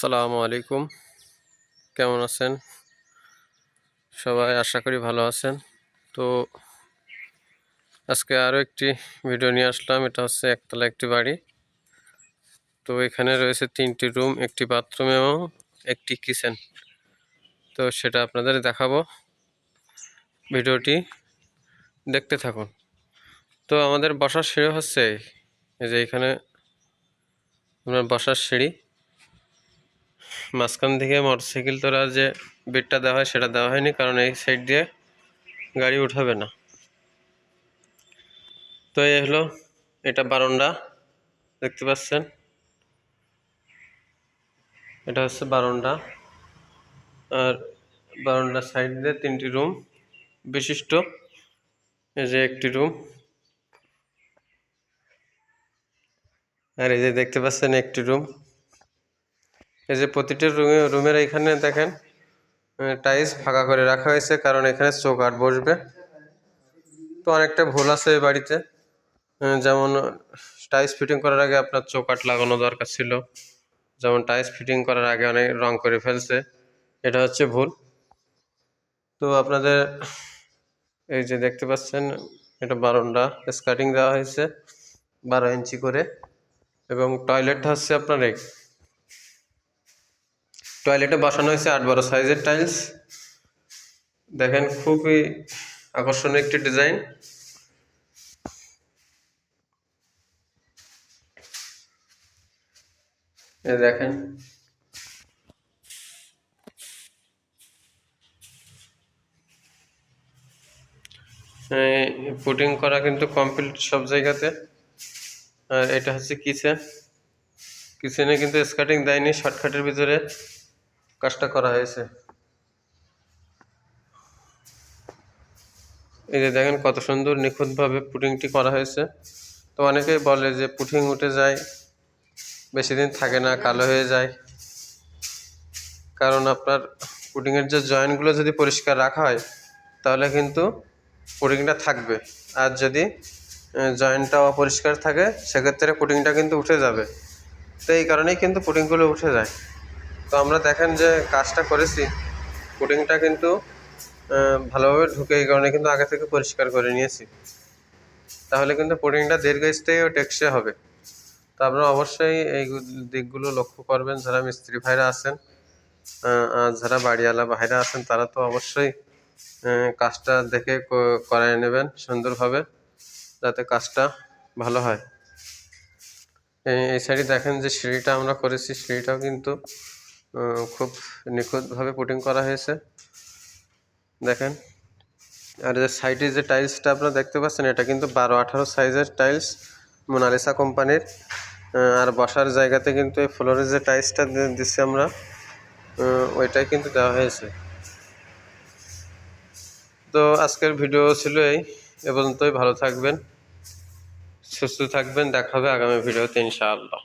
আসসালামু আলাইকুম। কেমন আছেন? সবাই আশা করি ভালো আছেন। তো আজকে আরও একটি ভিডিও নিয়ে আসলাম। এটা হচ্ছে একতলা একটি বাড়ি। তো এখানে রয়েছে তিনটি রুম, একটি বাথরুম এবং একটি কিচেন। তো সেটা আপনাদের দেখাবো। ভিডিওটি দেখতে থাকুন। তো আমাদের বসার সিঁড়ি হচ্ছে এই যে এখানে আপনার বসার সিঁড়ি। মাঝখান থেকে মোটরসাইকেল তোলা যে বেডটা দেওয়া হয়, সেটা দেওয়া হয়নি, কারণ এই সাইড দিয়ে গাড়ি উঠাবে না। তো এই হলো, এটা বারন্ডা দেখতে পাচ্ছেন? এটা হচ্ছে বারন্ডা আর বারন্ডার সাইড দিয়ে তিনটি রুম বিশিষ্ট। এই যে একটি রুম আর এই যে দেখতে পাচ্ছেন একটি রুম এই যে প্রতিটি রুমে, রুমের এখানে দেখেন টাইলস ফাঁকা করে রাখা হয়েছে, কারণ এখানে চৌকাট বসবে। তো অনেকটা ভুল আছে এই বাড়িতে। যেমন টাইলস ফিটিং করার আগে আপনার চৌকাট লাগানো দরকার ছিল। যেমন টাইলস ফিটিং করার আগে অনেক রং করে ফেলছে, এটা হচ্ছে ভুল। তো আপনাদের, এই যে দেখতে পাচ্ছেন, এটা বারোন্ডা স্কার্টিং দেওয়া হয়েছে, বারো ইঞ্চি করে। এবং টয়লেটটা হচ্ছে আপনার টয়লেটে বসানো হয়েছে আট বারো সাইজের টাইলস। দেখেন খুবই আকর্ষণীয় একটি ডিজাইন। দেখেন। পুটিং করা কিন্তু কমপ্লিট সব জায়গাতে। আর এটা হচ্ছে কিচেন। কিচেনে কিন্তু স্কার্টিং দেয়নি, শর্টকাটের ভিতরে। কাজটা করা হয়েছে। এই যে দেখেন কত সুন্দর নিখুঁতভাবে পুটিংটি করা হয়েছে। তো অনেকেই বলে যে পুটিং উঠে যায়, বেশি দিন থাকে না, কালো হয়ে যায়। কারণ আপনার পুটিংয়ের যে জয়েন্টগুলো যদি পরিষ্কার রাখা হয়, তাহলে কিন্তু পুটিংটা থাকবে। আর যদি জয়েন্টটা অপরিষ্কার থাকে, সেক্ষেত্রে পুটিংটা কিন্তু উঠে যাবে। তো এই কারণেই কিন্তু পুটিংগুলো উঠে যায়। তো আমরা দেখেন যে কাজটা করেছি। পুটিংটা কিন্তু ভালোভাবে ঢুকে এই কারণে কিন্তু আগে থেকে পরিষ্কার করে নিয়েছি। তাহলে কিন্তু পুটিংটা দীর্ঘস্থায়ী ও টেকসে হবে। তো আপনারা অবশ্যই এই দিকগুলো লক্ষ্য করবেন। যারা মিস্ত্রি ভাইরা আছেন আর যারা বাড়িওয়ালা ভাইরা আছেন, তারা তো অবশ্যই কাজটা দেখে করায় নেবেন সুন্দরভাবে, যাতে কাজটা ভালো হয়। এই সাইডে দেখেন যে সিঁড়িটা আমরা করেছি। সিঁড়িটাও কিন্তু খুব নিখুঁতভাবে পুটিং করা হয়েছে। দেখেন, আর যে সাইডে যে টাইলসটা আপনারা দেখতে পাচ্ছেন, এটা কিন্তু বারো আঠারো সাইজের টাইলস মোনালিসা কোম্পানির। আর বসার জায়গাতে কিন্তু এই ফ্লোরের যে টাইলসটা দিচ্ছি আমরা ওইটাই কিন্তু দেওয়া হয়েছে। তো আজকের ভিডিও ছিল এই, এ পর্যন্তই। ভালো থাকবেন, সুস্থ থাকবেন। দেখা হবে আগামী ভিডিওতে ইনশাআল্লাহ।